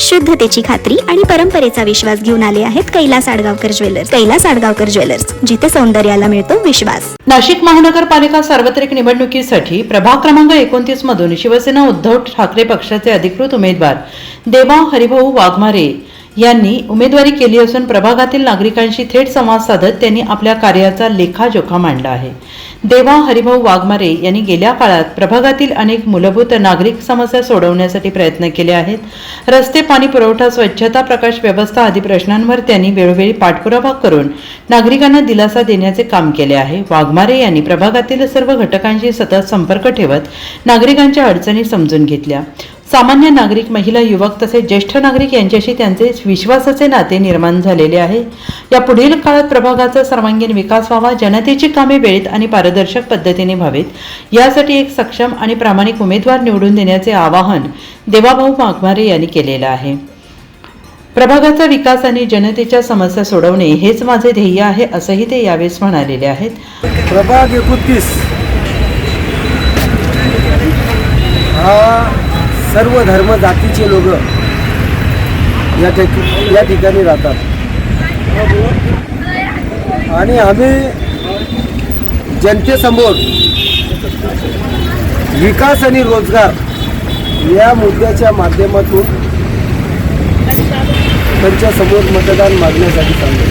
शुद्धतेची खात्री आणि परंपरेचा विश्वास घेऊन आले आहेत कैलास आडगावकर ज्वेलर्स. कैलास आडगावकर ज्वेलर्स जिथे सौंदर्याला मिळतो विश्वास. नाशिक महानगरपालिका सार्वत्रिक निवडणुकीसाठी प्रभाग क्रमांक एकोणतीस मधून शिवसेना उद्धव ठाकरे पक्षाचे अधिकृत उमेदवार देवा हरिभाऊ वाघमारे यांनी उमेदवारी केली असून प्रभागातील नागरिकांशी थेट संवाद साधत त्यांनी आपल्या कार्याचा लेखाजोखा मांडला आहे. देवा हरिभाऊ वाघमारे यांनी गेल्या काळात प्रभागातील अनेक मूलभूत नागरिक समस्या सोडवण्यासाठी प्रयत्न केले आहेत. रस्ते पाणी पुरवठा स्वच्छता प्रकाश व्यवस्था आदी प्रश्नांवर त्यांनी वेळोवेळी पाठपुरावा करून नागरिकांना दिलासा देण्याचे काम केले आहे. वाघमारे यांनी प्रभागातील सर्व घटकांशी सतत संपर्क ठेवत नागरिकांच्या अडचणी समजून घेतल्या. सामान्य नागरिक महिला युवक तसेच ज्येष्ठ नागरिक यांच्याशी त्यांचे विश्वासाचे नाते निर्माण झालेले आहे. या पुढील काळात प्रभागाचा सर्वांगीण विकास व्हावा जनतेची कामे वेळेत आणि पारदर्शक पद्धतीने व्हावीत यासाठी एक सक्षम आणि प्रामाणिक उमेदवार निवडून देण्याचे आवाहन देवाभाऊ माघमारे यांनी केलेलं आहे. प्रभागाचा विकास आणि जनतेच्या समस्या सोडवणे हेच माझे ध्येय आहे असंही ते यावेळेस म्हणालेले आहेत. प्रभाग एकोणतीस. हा सर्व धर्म जातीचे लोक या ठिक या ठिकाणी राहतात. आणि आम्ही जनतेसमोर विकास आणि रोजगार या मुद्द्याच्या माध्यमातून त्यांच्यासमोर मतदान मागण्यासाठी चाललो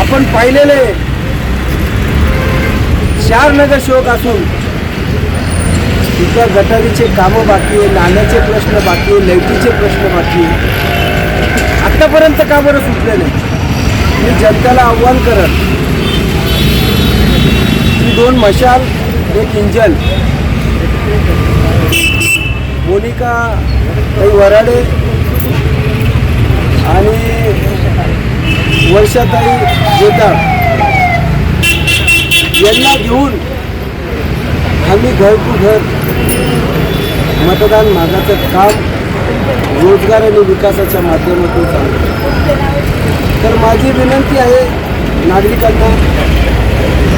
आपण पाहिलेले चार नगरसेवक असून तिथल्या गटारीचे कामं बाकी आहे नाल्याचे प्रश्न बाकी आहे लाईटीचे प्रश्न बाकी आहे. आत्तापर्यंत का बरं सुटले नाही? मी जनतेला आव्हान करत की दोन मशाल एक इंजन. मोनिका काही वराडे आणि वर्षाताई जोतार. यांना घेऊन आम्ही घर टू घर मतदान मागाचं काम रोजगार आणि विकासाच्या माध्यमातून चालू तर माझी विनंती आहे नागरिकांना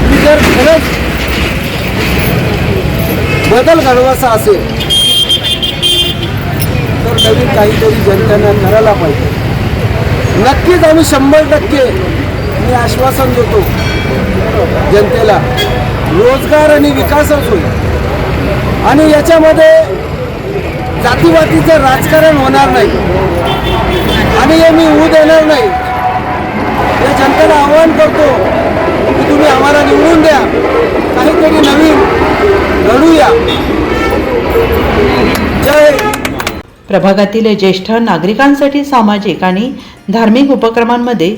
की जर खरंच बदल घडवासा असेल तर नवीन काहीतरी जनतेनं करायला पाहिजे. नक्कीच आम्ही शंभर टक्के मी आश्वासन देतो जनतेला रोजगार आणि विकासच होईल. आणि याच्यामध्ये जातीवातीचं राजकारण होणार नाही. आणि हे मी होऊ देणार नाही. या जनतेला आव्हान करतो की तुम्ही आम्हाला निवडून द्या. काहीतरी नवीन घडूया. जय. प्रभागातील ज्येष्ठ नागरिकांसाठी सामाजिक आणि धार्मिक उपक्रमांमध्ये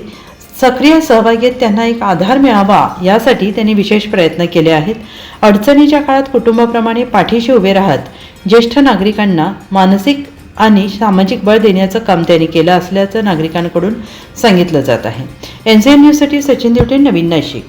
सक्रिय सहभागीत त्यांना एक आधार मिळावा यासाठी त्यांनी विशेष प्रयत्न केले आहेत. अडचणीच्या काळात कुटुंबाप्रमाणे पाठीशी उभे राहत ज्येष्ठ नागरिकांना मानसिक आणि सामाजिक बळ देण्याचं काम त्यांनी केलं असल्याचं नागरिकांकडून सांगितलं जात आहे. एन सी एन न्यूजसाठी सचिन देवटे नवीन नाशिक.